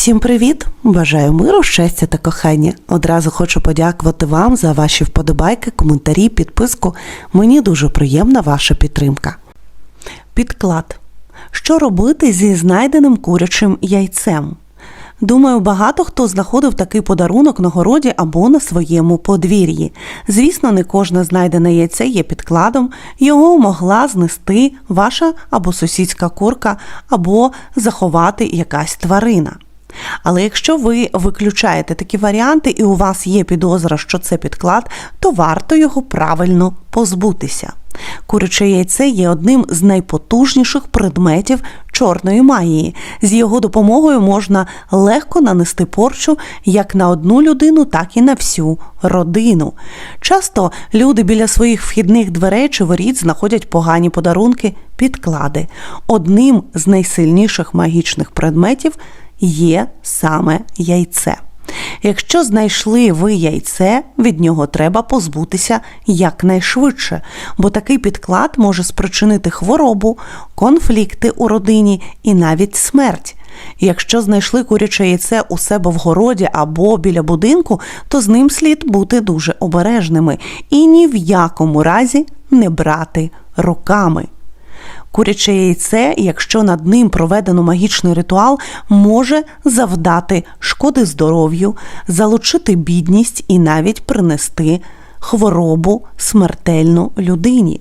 Всім привіт! Бажаю миру, щастя та кохання. Одразу хочу подякувати вам за ваші вподобайки, коментарі, підписку. Мені дуже приємна ваша підтримка. Підклад. Що робити зі знайденим курячим яйцем? Думаю, багато хто знаходив такий подарунок на городі або на своєму подвір'ї. Звісно, не кожне знайдене яйце є підкладом, його могла знести ваша або сусідська курка, або заховати якась тварина. Але якщо ви виключаєте такі варіанти і у вас є підозра, що це підклад, то варто його правильно позбутися. Куряче яйце є одним з найпотужніших предметів чорної магії. З його допомогою можна легко нанести порчу як на одну людину, так і на всю родину. Часто люди біля своїх вхідних дверей чи воріт знаходять погані подарунки, підклади. Одним з найсильніших магічних предметів є саме яйце. Якщо знайшли ви яйце, від нього треба позбутися якнайшвидше, бо такий підклад може спричинити хворобу, конфлікти у родині і навіть смерть. Якщо знайшли куряче яйце у себе в городі або біля будинку, то з ним слід бути дуже обережними і ні в якому разі не брати руками. Куряче яйце, якщо над ним проведено магічний ритуал, може завдати шкоди здоров'ю, залучити бідність і навіть принести хворобу смертельну людині.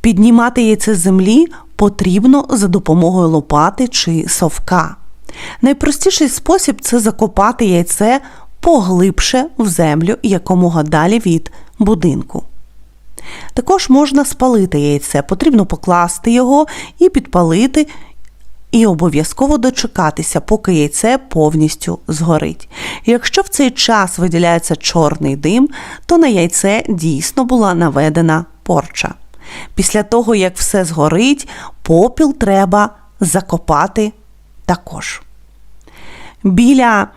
Піднімати яйце з землі потрібно за допомогою лопати чи совка. Найпростіший спосіб це закопати яйце поглибше в землю якомога далі від будинку. Також можна спалити яйце, потрібно покласти його і підпалити, і обов'язково дочекатися, поки яйце повністю згорить. Якщо в цей час виділяється чорний дим, то на яйце дійсно була наведена порча. Після того, як все згорить, попіл треба закопати також. Біля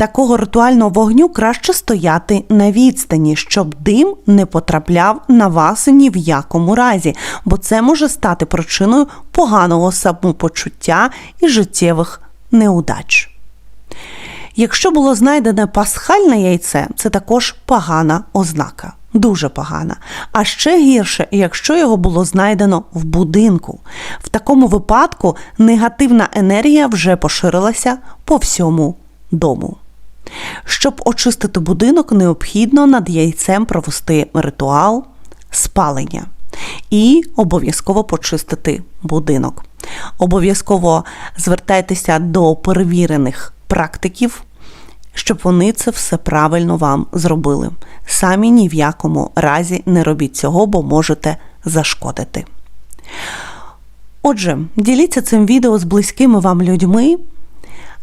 такого ритуального вогню краще стояти на відстані, щоб дим не потрапляв на вас ні в якому разі, бо це може стати причиною поганого самопочуття і життєвих неудач. Якщо було знайдене пасхальне яйце, це також погана ознака. Дуже погана. А ще гірше, якщо його було знайдено в будинку. В такому випадку негативна енергія вже поширилася по всьому дому. Щоб очистити будинок, необхідно над яйцем провести ритуал спалення і обов'язково почистити будинок. Обов'язково звертайтеся до перевірених практиків, щоб вони це все правильно вам зробили. Самі ні в якому разі не робіть цього, бо можете зашкодити. Отже, діліться цим відео з близькими вам людьми.